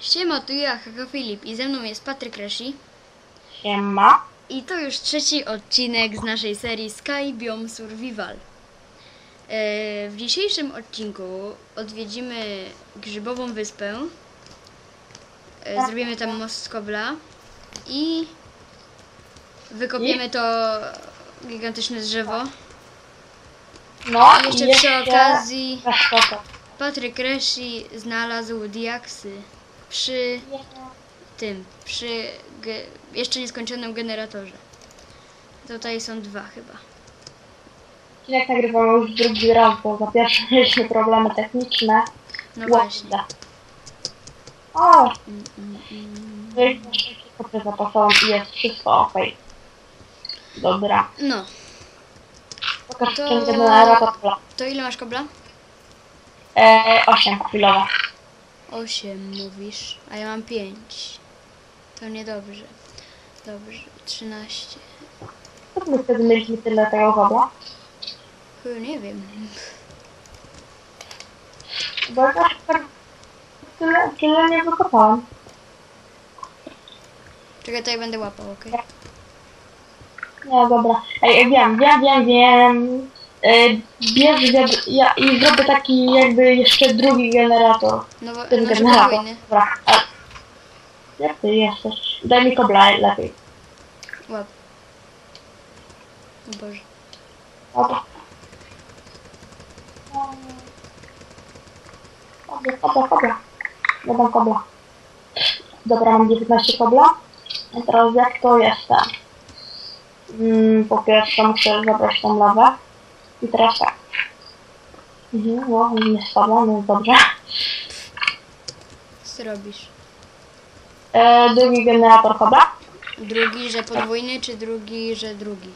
Siema, tu ja, Haka Filip i ze mną jest Patryk Reshi. Siema. I to już trzeci odcinek z naszej serii Sky Biome Survival. E, W dzisiejszym odcinku odwiedzimy Grzybową Wyspę. E, Zrobimy tam most z kobla i wykopiemy to gigantyczne drzewo. No I jeszcze przy okazji. Patryk Reshi znalazł diaksy przy tym, przy ge- jeszcze nieskończonym generatorze. Tutaj są dwa chyba. Odcinek nagrywamy już drugi raz, bo za pierwszym mieliśmy problemy techniczne. No właśnie. O, Mm, mm, mm. to jest zapasową i jest wszystko ok. Dobra. No, To- ten generator. to ile masz kobla? E, 8 chwilowo. Osiem mówisz, a ja mam pięć. To niedobrze. Dobrze, trzynaście. Co my wtedy mieliśmy tyle tego wodła? Chyba nie wiem. Bo ja tak tyle, tyle nie wykopałem. Czekaj, ja będę łapał, okej? Nie, dobra. Ej, wiem, wiem, wiem, wiem. Yy, bierz wiad- ja, i zrobię taki jakby jeszcze drugi generator. No, bo- Ten znaczy generator. podwójny. Dobra. A, jak ty jesteś? Daj mi kobla lepiej. Łap. O Boże. Dobra. Kobla, kobla, kobla. Dobra, kobla. Dobra, mam 19 kobla. A teraz jak to jestem? Mm, po pierwsze muszę zabrać tą lawę. I teraz tak. Mhm, no, nie spadła, no dobrze. Co robisz? E, drugi generator kobla. Drugi, że podwójny, czy drugi, że drugi?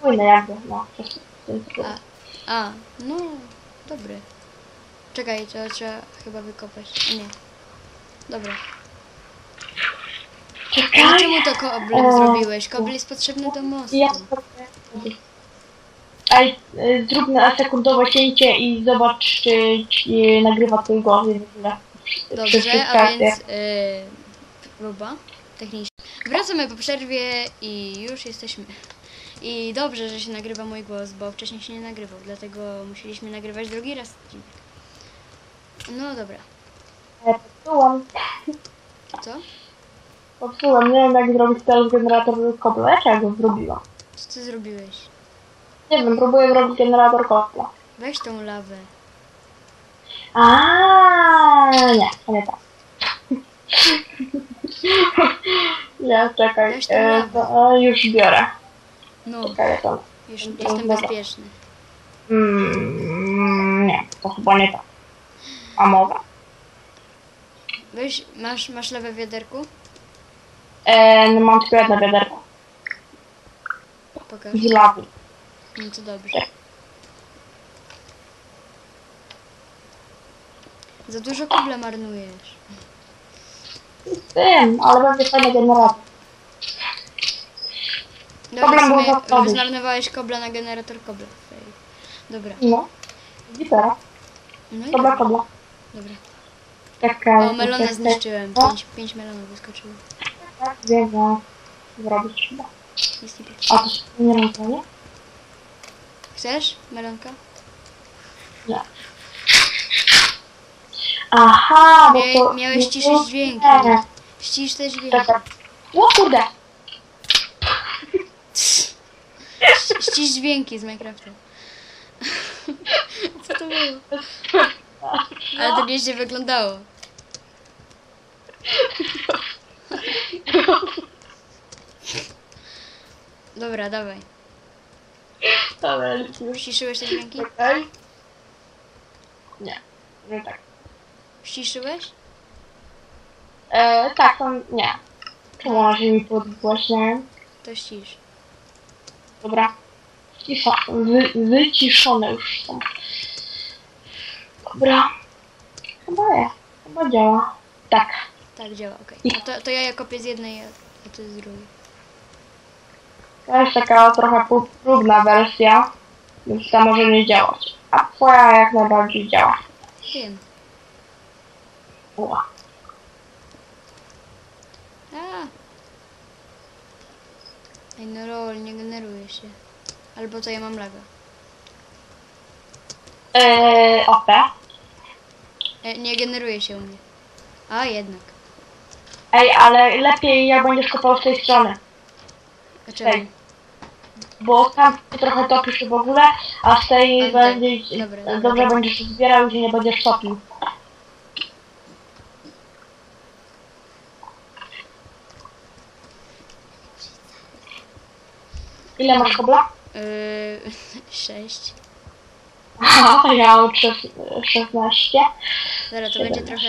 Płynę jakby, no. A, a, no, dobry. Czekaj, to trzeba chyba wykopać. Nie. Dobra. Ale Czekaj. czemu to koblem O. zrobiłeś? Kobel jest potrzebny do mostu. Ja Ej, y, zrób na sekundowe cięcie i zobacz, czy, czy nagrywa twój głos. Dobrze, a więc yy, próba techniczna. Wracamy po przerwie i już jesteśmy. I dobrze, że się nagrywa mój głos, bo wcześniej się nie nagrywał, dlatego musieliśmy nagrywać drugi raz odcinek. No dobra. Co? Popsułem, nie wiem jak zrobić teraz generator kobla, jak ja go zrobiłam. Co ty zrobiłeś? Nie wiem, próbuję zrobić generator kobla. Weź tą lawę. A nie, to nie tak. nie, czekaj, Weź tą e, lawę. to, e, już biorę. No, Czekaj, to... już Dobra. jestem bezpieczny. Mm, nie, to chyba nie tak. A mogę? Weź, masz, masz lewę w wiaderku? E, no mam tylko jedno wiaderko. Pokaż. Z lawy. No to dobrze. Za dużo kobla marnujesz. Wiem, ale będzie fajny generator. Dobra, w sumie zaprawić. zmarnowałeś kobla na generator kobla. Fej. Dobra. No. Gitara. No i Kobla, dobra. kobla. dobra. Czekaj. O, melona zniszczyłem. O, Pięć, pięć melonów wyskoczyło. Tak, Wiem, no. Zrobić chyba. Pięć. A to się nie nie? Chcesz melonka? Nie. Aha, bo to... miałeś ciszyć dźwięki. Nie. Ścisz te dźwięki. Czekaj. O kurde! Ścisz dźwięki z Minecrafta. Co to było? Ale to nieźle wyglądało. Dobra, dawaj. Ale już Ściszyłeś te dźwięki? czekaj. Nie, nie tak. Ściszyłeś? E, tak, to nie. Czemu ona się mi podgłaśniają? To ścisz. Dobra. Cisza, wy, wyciszone już są. Dobra. Chyba jest. Chyba działa. Tak. Tak działa, okej. No to, to ja je kopię z jednej, a ty z drugiej. To jest taka trochę pró- próbna wersja. Więc ta może nie działać. A twoja jak najbardziej działa. Wiem. Ła. A. Ej, no lol, nie generuje się. Albo to ja mam laga. Yy, OP. E, nie generuje się u mnie. A, jednak. Ej, ale lepiej jak będziesz kopał z tej strony. Czemu? Ej. Bo tam się trochę topisz w ogóle, a z tej A, będzie, tak. Dobra, dobra. dobrze będziesz zbierał i nie będziesz topił. Ile masz kobla? Yy, sześć. Aha, ja mam szes- 16. Dobra, to będzie trochę...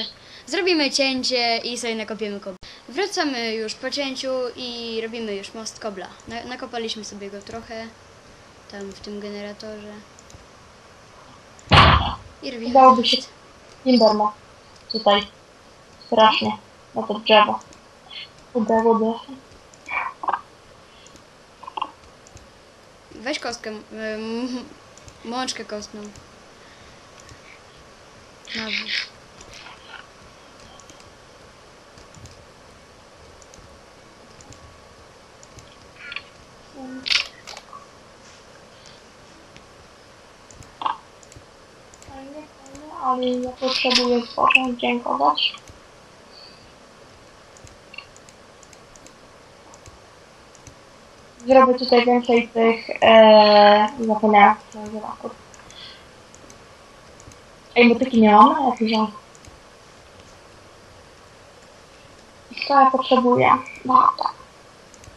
Zrobimy cięcie i sobie nakopiemy kobla. Wracamy już po cięciu i robimy już most kobla. Na, nakopaliśmy sobie go trochę. Tam w tym generatorze. I robimy Dałoby się most. Timberma. Tutaj. Strasznie. Na to drzewo. Uda, uda. Weź kostkę, ym, mączkę kostną. Nawet. Ale ja potrzebuję zacząć dziękować. Zrobię tutaj więcej tych, e, zapomniałam, się kur- Ej, motyki nie mamy? Jak wziąć? Co ja potrzebuję? No tak.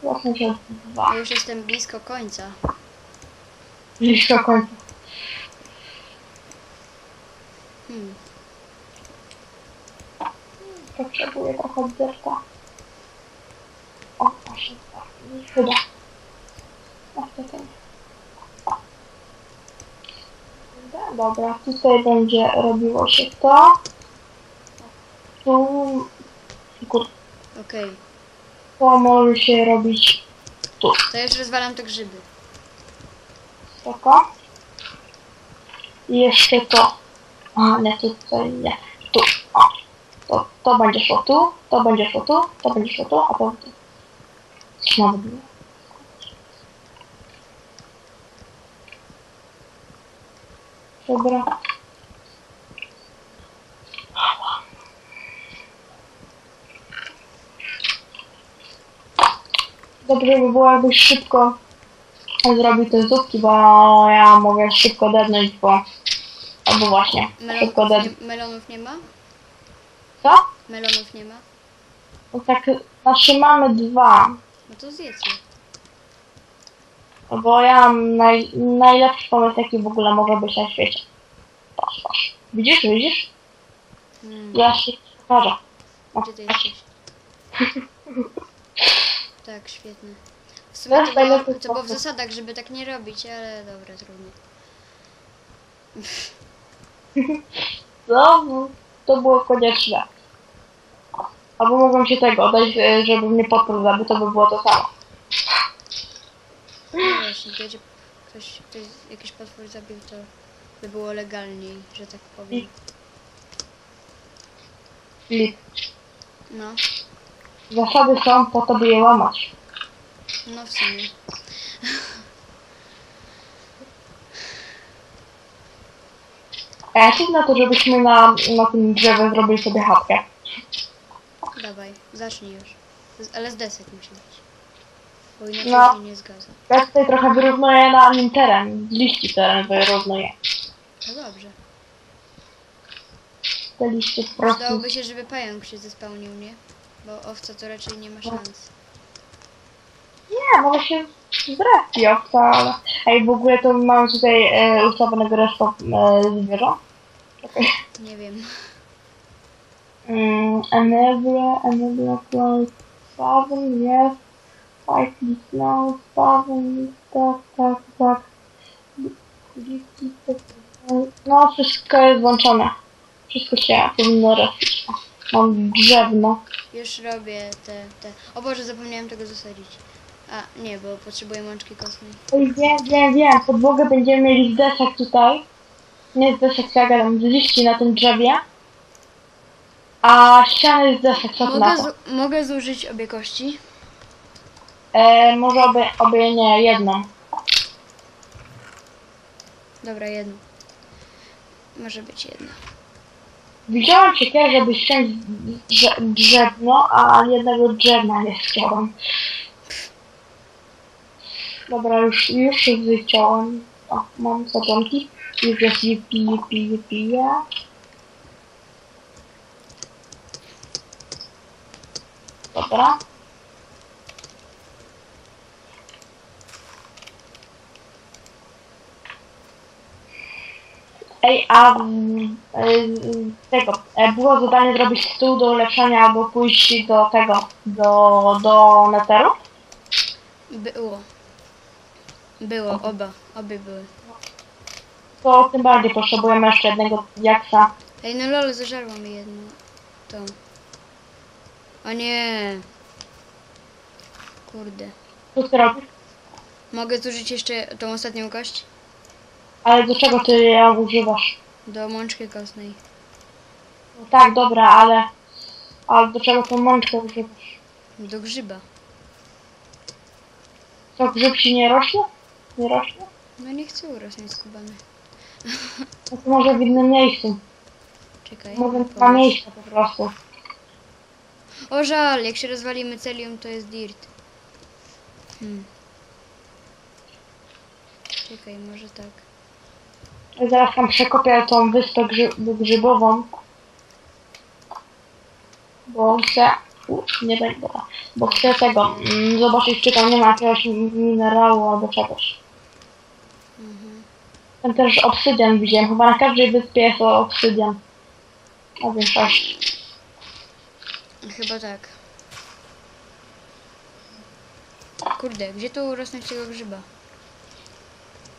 Właśnie, że dwa. Ja już jestem blisko końca. Blisko końca. Hmm. Potrzebuję trochę dyrta. O, właśnie tak. Chyba. O, czekaj. Dobra, tutaj będzie robiło się to. Tu... Kur... Okej. To może się robić tu. To ja już rozwalam te grzyby. Spoko. I jeszcze to. A, nie, tutaj nie. Tu. O. To, to będzie szło tu, to będzie szło tu, to będzie szło tu, a to tu. Znowu nie. Dobra. Dobrze by było, jakbyś szybko zrobił te zupki, bo ja mogę szybko dednąć, bo... Albo właśnie, szybko Melonów nie, melonów nie ma? Co? Melonów nie ma? No tak, znaczy mamy dwa. No to zjedz je. Bo ja mam naj, najlepszy pomysł, jaki w ogóle może być na świecie. Patrz, patrz. Widzisz, widzisz? Hmm. Ja się pokażę. O, Gdzie ty jesteś? Tak, świetnie. W sumie to było, to było w zasadach, żeby tak nie robić, ale dobra, trudno. No, to było konieczne. Albo mogłem się tego oddać, e, żeby mnie podpór zabił, to by było to samo. No właśnie, gdzie ktoś, ktoś jakiś potwór zabił, to by było legalniej, że tak powiem. Filip, No, zasady są po to, by je łamać. no w sumie. Coś na to, żebyśmy na, na tym drzewie zrobili sobie chatkę. Dawaj, zacznij już. Z- Ale z desek musi być. Bo inaczej No. się nie zgadza. Ja tutaj trochę wyrównuję na nim teren, z liści teren wyrównuję. No dobrze. Te liście po prostu... Przydałoby się, żeby pająk się zespałnił, nie? Bo owca to raczej nie ma szans. Nie, może się zrespić owca, ale... Ej, w ogóle to mam tutaj e, ustawionego resztą e, zwierząt. Czekaj. Nie wiem. Mm, enable, enable close, seven, yes. Five, please, no, seven, tak, tak, tak. No, wszystko jest włączone. Wszystko się powinno respić. Mam drzewno. Już robię te, te... O Boże, zapomniałem tego zasadzić. A, nie, bo potrzebuję mączki kostnej. Wiem, wiem, wiem. Podłogę będziemy mieli z desek tutaj. Nie z desek, ja gadam, z liści na tym drzewie. A ściany z desek, co ty na Mogę, to? zu- mogę zużyć obie kości? E, może obie, obie nie, jedną. Dobra, jedno. Może być jedna. Widziałam cię żeby ściąć drze drzewno, a jednego drewna nie chciałam. Dobra, już, już wyciąłem. O, mam zatonki. Już jest je piję, piję, piję. Dobra. Ej, a mm, tego, e, było zadanie zrobić stół do ulepszenia albo pójść do tego, do, do neteru? Było. Było, oba. Obie były. To tym bardziej potrzebujemy jeszcze jednego jaksa. Ej, no lol, zażarło mi jedno. To. O nie. Kurde. Co ty robisz? Mogę zużyć jeszcze tą ostatnią kość? Ale do czego ty ją używasz? Do mączki kostnej. No tak, dobra, ale... Ale do czego tą mączkę używasz? Do grzyba. Co, grzyb ci nie rośnie? Nie rośnie? No nie chcę urosnąć skubany. No to może w innym miejscu. Czekaj. Może ma połóż. miejsca po prostu. O żal, jak się rozwali mycelium, to jest dirt. Hmm. Czekaj, może tak. Ja zaraz tam przekopię tą wyspę grzy grzybową. Bo chcę... U, nie dobra. Bo chcę tego, mm, zobaczyć czy tam nie ma jakiegoś minerału albo czegoś. Tam też obsydian widziałem, chyba na każdej wyspie jest obsydian. Na większości. Chyba tak. Kurde, gdzie tu urosnąć tego grzyba?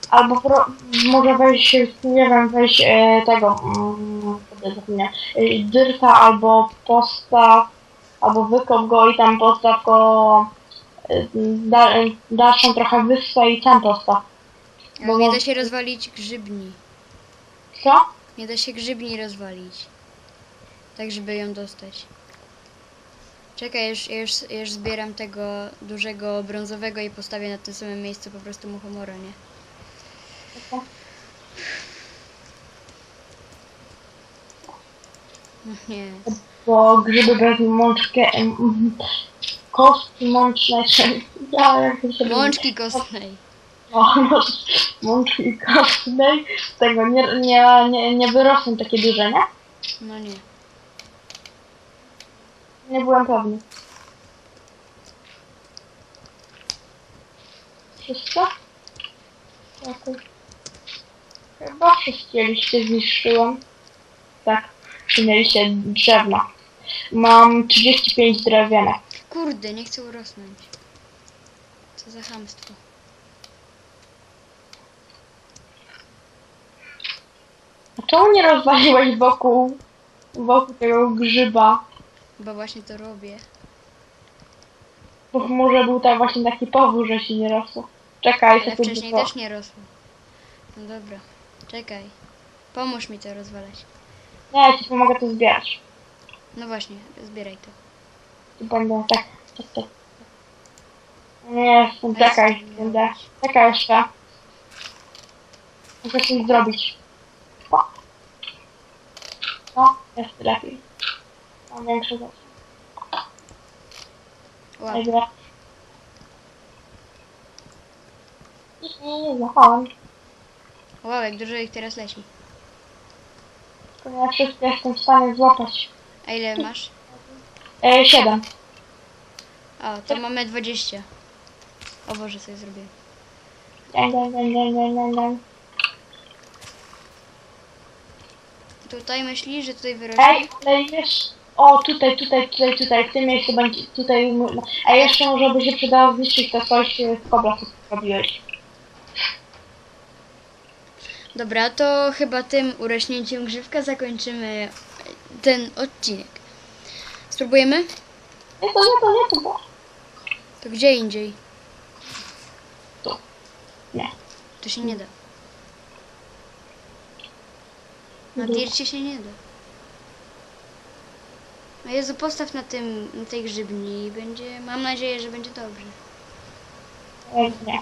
Albo pro, może wejść, nie wiem, wejść e, tego, mm, e, dyrta albo postaw, albo wykop go i tam postaw go e, da, dalszą trochę wyspę i tam postaw. Bo nie da się rozwalić grzybni. Co? Nie da się grzybni rozwalić. Tak, żeby ją dostać. Czekaj, już, już, już zbieram tego dużego brązowego i postawię na tym samym miejscu po prostu muchomora, nie? No Nie. Bo grzyby bez mm, kostki mącznej, Mączki kostnej. O, mączki kostnej, tego nie, nie, nie, nie wyrosną takie duże, nie? No nie. Nie byłem pewny. Wszystko? Jakoś. Chyba wszystkie liście zniszczyłem. Tak, przyjęliście drzewna. Mam 35 drewienek. Kurde, nie chcę urosnąć. Co za chamstwo. Czemu nie rozwaliłeś wokół, wokół tego grzyba? Bo właśnie to robię. Bo może był tam właśnie taki powód, że się nie rosło. Czekaj, Ale sekundę. wcześniej też nie rosło. No dobra. Czekaj. Pomóż mi to rozwalać. Nie, ja ci pomogę to zbierać. No właśnie, zbieraj to. I będę tak, tak, tak. Nie, czekaj, będę. Czekaj jeszcze. Muszę coś zrobić. O. Jest lepiej. Mam większe rzeczy. Wow. Dobra. Nie, zachowałem. wow, jak dużo ich teraz leci. Ja wszystko jestem w stanie złapać. A ile masz? E, siedem. O, to mamy 20. O Boże, coś zrobiłem. Daj, daj, daj, daj, daj, daj, tutaj myśli, że tutaj wyrośnie? Ej, ale jeszcze... O, tutaj, tutaj, tutaj, tutaj, w tym miejscu będzie, tutaj... A jeszcze może by się przydało zniszczyć to coś y, z kobla, co zrobiłeś. Dobra, to chyba tym urośnięciem grzywka zakończymy ten odcinek. Spróbujemy? Nie, to nie, to nie, to było. To gdzie indziej? Tu. Nie. To się nie da. Na dircie się nie da. A Jezu, postaw na tym, na tej grzybni i będzie, mam nadzieję, że będzie dobrze. Nie.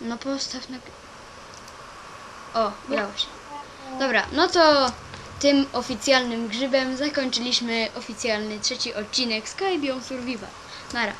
No postaw na... O, udało się. Dobra, no to tym oficjalnym grzybem zakończyliśmy oficjalny trzeci odcinek Skybion Survival. Nara.